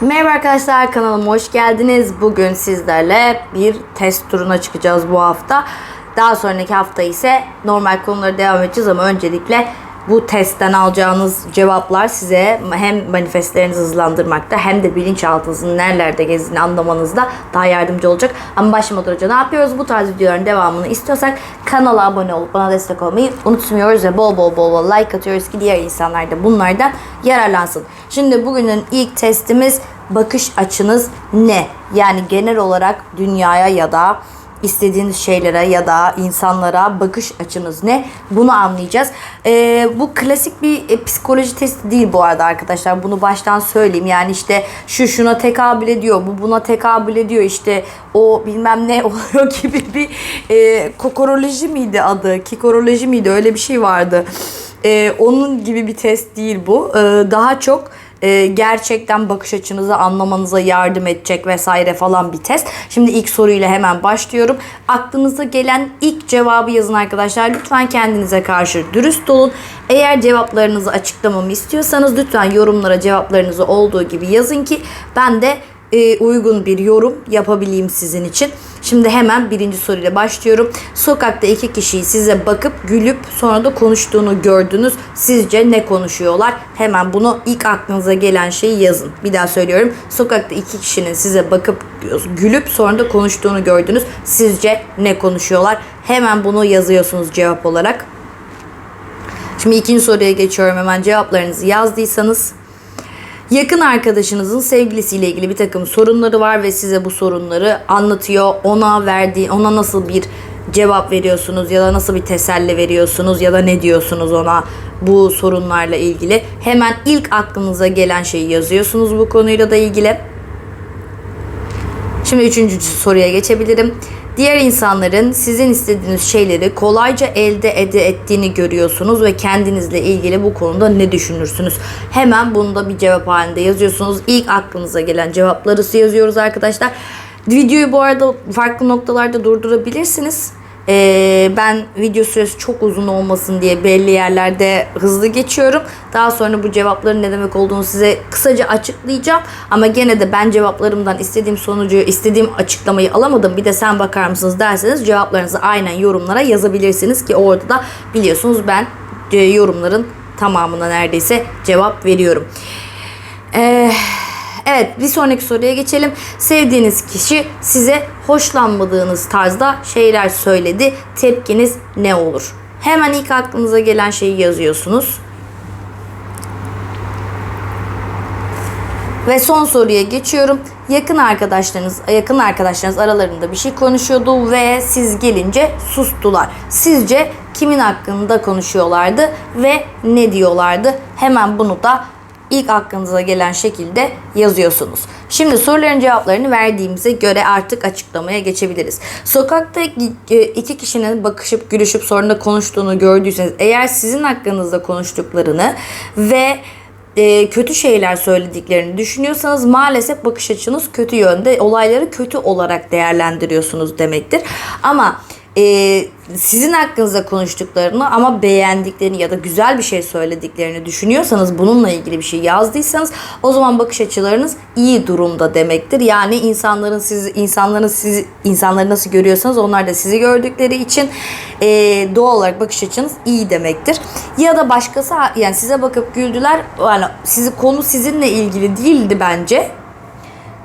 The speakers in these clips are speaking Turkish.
Merhaba arkadaşlar kanalıma hoş geldiniz. Bugün sizlerle bir test turuna çıkacağız bu hafta. Daha sonraki hafta ise normal konulara devam edeceğiz ama öncelikle bu testten alacağınız cevaplar size hem manifestlerinizi hızlandırmakta hem de bilinçaltınızın nerelerde gezdiğini anlamanızda daha yardımcı olacak. Ama başlamadan önce ne yapıyoruz? Bu tarz videoların devamını istiyorsak kanala abone olup bana destek olmayı unutmuyoruz ve bol bol bol bol like atıyoruz ki diğer insanlar da bunlardan yararlansın. Şimdi bugünün ilk testimiz bakış açınız ne? Yani genel olarak dünyaya ya da istediğiniz şeylere ya da insanlara bakış açınız ne? Bunu anlayacağız. Ee, bu klasik bir e, psikoloji testi değil bu arada arkadaşlar. Bunu baştan söyleyeyim. Yani işte şu şuna tekabül ediyor, bu buna tekabül ediyor. İşte o bilmem ne oluyor gibi bir e, kokoroloji miydi adı? Kikoroloji miydi? Öyle bir şey vardı. Ee, onun gibi bir test değil bu. Ee, daha çok e, gerçekten bakış açınızı anlamanıza yardım edecek vesaire falan bir test. Şimdi ilk soruyla hemen başlıyorum. Aklınıza gelen ilk cevabı yazın arkadaşlar. Lütfen kendinize karşı dürüst olun. Eğer cevaplarınızı açıklamamı istiyorsanız lütfen yorumlara cevaplarınızı olduğu gibi yazın ki ben de e, uygun bir yorum yapabileyim sizin için. Şimdi hemen birinci soruyla başlıyorum. Sokakta iki kişiyi size bakıp gülüp sonra da konuştuğunu gördünüz. Sizce ne konuşuyorlar? Hemen bunu ilk aklınıza gelen şeyi yazın. Bir daha söylüyorum. Sokakta iki kişinin size bakıp gülüp sonra da konuştuğunu gördünüz. Sizce ne konuşuyorlar? Hemen bunu yazıyorsunuz cevap olarak. Şimdi ikinci soruya geçiyorum hemen cevaplarınızı yazdıysanız Yakın arkadaşınızın sevgilisiyle ilgili bir takım sorunları var ve size bu sorunları anlatıyor. Ona verdiği, ona nasıl bir cevap veriyorsunuz ya da nasıl bir teselli veriyorsunuz ya da ne diyorsunuz ona bu sorunlarla ilgili. Hemen ilk aklınıza gelen şeyi yazıyorsunuz bu konuyla da ilgili. Şimdi üçüncü soruya geçebilirim. Diğer insanların sizin istediğiniz şeyleri kolayca elde ede ettiğini görüyorsunuz ve kendinizle ilgili bu konuda ne düşünürsünüz? Hemen bunu da bir cevap halinde yazıyorsunuz. İlk aklınıza gelen cevapları yazıyoruz arkadaşlar. Videoyu bu arada farklı noktalarda durdurabilirsiniz. Ee, ben video süresi çok uzun olmasın diye belli yerlerde hızlı geçiyorum. Daha sonra bu cevapların ne demek olduğunu size kısaca açıklayacağım. Ama gene de ben cevaplarımdan istediğim sonucu, istediğim açıklamayı alamadım. Bir de sen bakar mısınız derseniz cevaplarınızı aynen yorumlara yazabilirsiniz ki orada da biliyorsunuz ben e, yorumların tamamına neredeyse cevap veriyorum. Eee Evet bir sonraki soruya geçelim. Sevdiğiniz kişi size hoşlanmadığınız tarzda şeyler söyledi. Tepkiniz ne olur? Hemen ilk aklınıza gelen şeyi yazıyorsunuz. Ve son soruya geçiyorum. Yakın arkadaşlarınız, yakın arkadaşlarınız aralarında bir şey konuşuyordu ve siz gelince sustular. Sizce kimin hakkında konuşuyorlardı ve ne diyorlardı? Hemen bunu da ilk aklınıza gelen şekilde yazıyorsunuz. Şimdi soruların cevaplarını verdiğimize göre artık açıklamaya geçebiliriz. Sokakta iki kişinin bakışıp gülüşüp sonra konuştuğunu gördüyseniz eğer sizin hakkınızda konuştuklarını ve e, kötü şeyler söylediklerini düşünüyorsanız maalesef bakış açınız kötü yönde olayları kötü olarak değerlendiriyorsunuz demektir. Ama e, sizin hakkınızda konuştuklarını ama beğendiklerini ya da güzel bir şey söylediklerini düşünüyorsanız bununla ilgili bir şey yazdıysanız o zaman bakış açılarınız iyi durumda demektir. Yani insanların sizi insanların sizi insanları nasıl görüyorsanız onlar da sizi gördükleri için e, doğal olarak bakış açınız iyi demektir. Ya da başkası yani size bakıp güldüler yani sizi konu sizinle ilgili değildi bence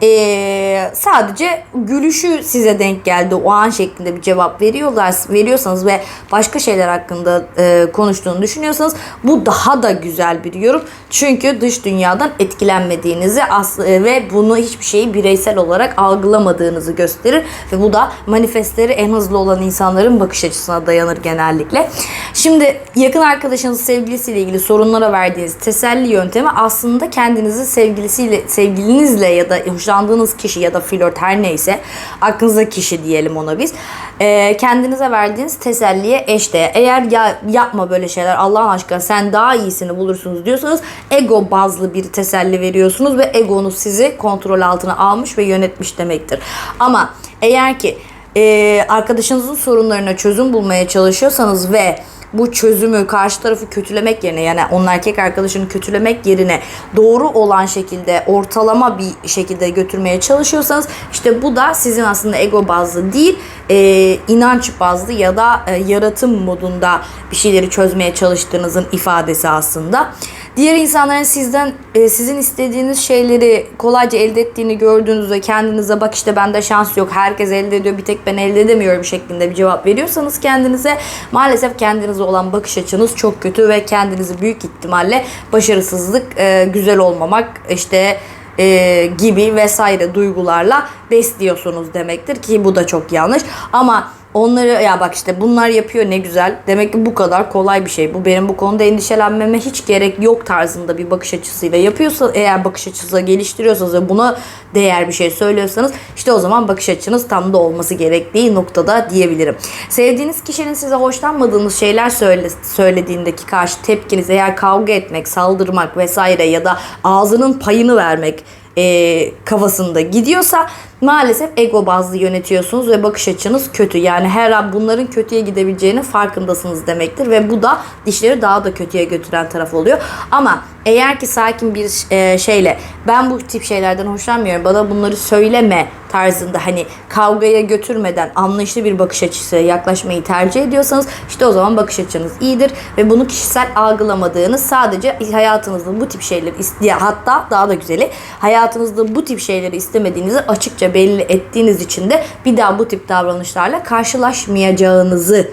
ee, sadece gülüşü size denk geldi o an şeklinde bir cevap veriyorlar veriyorsanız ve başka şeyler hakkında e, konuştuğunu düşünüyorsanız bu daha da güzel bir yorum çünkü dış dünyadan etkilenmediğinizi aslı, e, ve bunu hiçbir şeyi bireysel olarak algılamadığınızı gösterir ve bu da manifestleri en hızlı olan insanların bakış açısına dayanır genellikle. Şimdi yakın arkadaşınız sevgilisiyle ilgili sorunlara verdiğiniz teselli yöntemi aslında kendinizi sevgilisiyle sevgilinizle ya da hoşlandığınız kişi ya da flört her neyse aklınızda kişi diyelim ona biz. E, kendinize verdiğiniz teselliye eşdeğer. Eğer ya yapma böyle şeyler Allah'ın aşkına sen daha iyisini bulursunuz diyorsanız ego bazlı bir teselli veriyorsunuz ve egonuz sizi kontrol altına almış ve yönetmiş demektir. Ama eğer ki e, arkadaşınızın sorunlarına çözüm bulmaya çalışıyorsanız ve bu çözümü karşı tarafı kötülemek yerine yani onun erkek arkadaşını kötülemek yerine doğru olan şekilde ortalama bir şekilde götürmeye çalışıyorsanız işte bu da sizin aslında ego bazlı değil e, inanç bazlı ya da e, yaratım modunda bir şeyleri çözmeye çalıştığınızın ifadesi aslında. Diğer insanların sizden e, sizin istediğiniz şeyleri kolayca elde ettiğini gördüğünüzde kendinize bak işte bende şans yok herkes elde ediyor bir tek ben elde edemiyorum şeklinde bir cevap veriyorsanız kendinize maalesef kendinize olan bakış açınız çok kötü ve kendinizi büyük ihtimalle başarısızlık, e, güzel olmamak işte e, gibi vesaire duygularla besliyorsunuz demektir ki bu da çok yanlış. Ama onları ya bak işte bunlar yapıyor ne güzel. Demek ki bu kadar kolay bir şey. Bu benim bu konuda endişelenmeme hiç gerek yok tarzında bir bakış açısıyla yapıyorsa eğer bakış açısı geliştiriyorsanız ve buna değer bir şey söylüyorsanız işte o zaman bakış açınız tam da olması gerektiği noktada diyebilirim. Sevdiğiniz kişinin size hoşlanmadığınız şeyler söyle, söylediğindeki karşı tepkiniz eğer kavga etmek, saldırmak vesaire ya da ağzının payını vermek e, kafasında gidiyorsa maalesef ego bazlı yönetiyorsunuz ve bakış açınız kötü. Yani her an bunların kötüye gidebileceğinin farkındasınız demektir ve bu da dişleri daha da kötüye götüren taraf oluyor. Ama eğer ki sakin bir e, şeyle ben bu tip şeylerden hoşlanmıyorum bana bunları söyleme tarzında hani kavgaya götürmeden anlayışlı bir bakış açısıyla yaklaşmayı tercih ediyorsanız işte o zaman bakış açınız iyidir ve bunu kişisel algılamadığınız sadece hayatınızda bu tip şeyleri hatta daha da güzeli hayatınızda bu tip şeyleri istemediğinizi açıkça belli ettiğiniz için de bir daha bu tip davranışlarla karşılaşmayacağınızı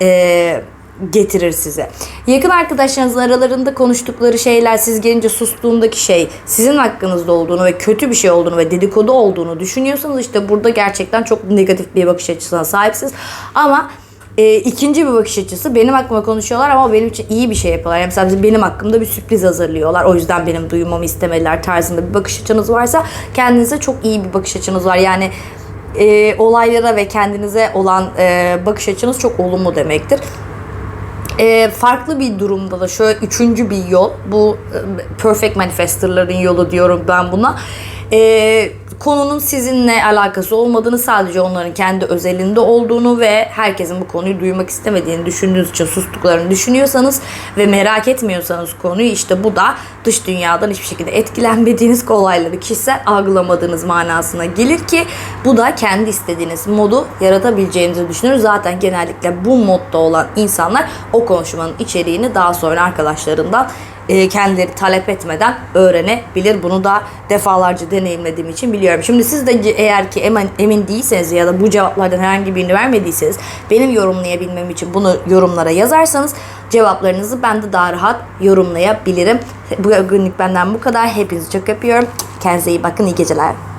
eee getirir size. Yakın arkadaşlarınızın aralarında konuştukları şeyler siz gelince sustuğundaki şey sizin hakkınızda olduğunu ve kötü bir şey olduğunu ve dedikodu olduğunu düşünüyorsanız işte burada gerçekten çok negatif bir bakış açısına sahipsiniz. Ama e, ikinci bir bakış açısı benim hakkımda konuşuyorlar ama benim için iyi bir şey yapıyorlar. Yani mesela benim hakkımda bir sürpriz hazırlıyorlar. O yüzden benim duymamı istemediler tarzında bir bakış açınız varsa kendinize çok iyi bir bakış açınız var. Yani e, olaylara ve kendinize olan e, bakış açınız çok olumlu demektir. E, farklı bir durumda da şöyle üçüncü bir yol bu e, perfect manifestorların yolu diyorum ben buna. E, konunun sizinle alakası olmadığını sadece onların kendi özelinde olduğunu ve herkesin bu konuyu duymak istemediğini düşündüğünüz için sustuklarını düşünüyorsanız ve merak etmiyorsanız konuyu işte bu da dış dünyadan hiçbir şekilde etkilenmediğiniz olayları kişisel algılamadığınız manasına gelir ki bu da kendi istediğiniz modu yaratabileceğinizi düşünüyoruz. Zaten genellikle bu modda olan insanlar o konuşmanın içeriğini daha sonra arkadaşlarından e, kendileri talep etmeden öğrenebilir. Bunu da defalarca deneyimlediğim için biliyorum. Şimdi siz de eğer ki emin, emin değilseniz ya da bu cevaplardan herhangi birini vermediyseniz benim yorumlayabilmem için bunu yorumlara yazarsanız cevaplarınızı ben de daha rahat yorumlayabilirim. Bugünlük benden bu kadar. Hepinizi çok öpüyorum. Kendinize iyi bakın. İyi geceler.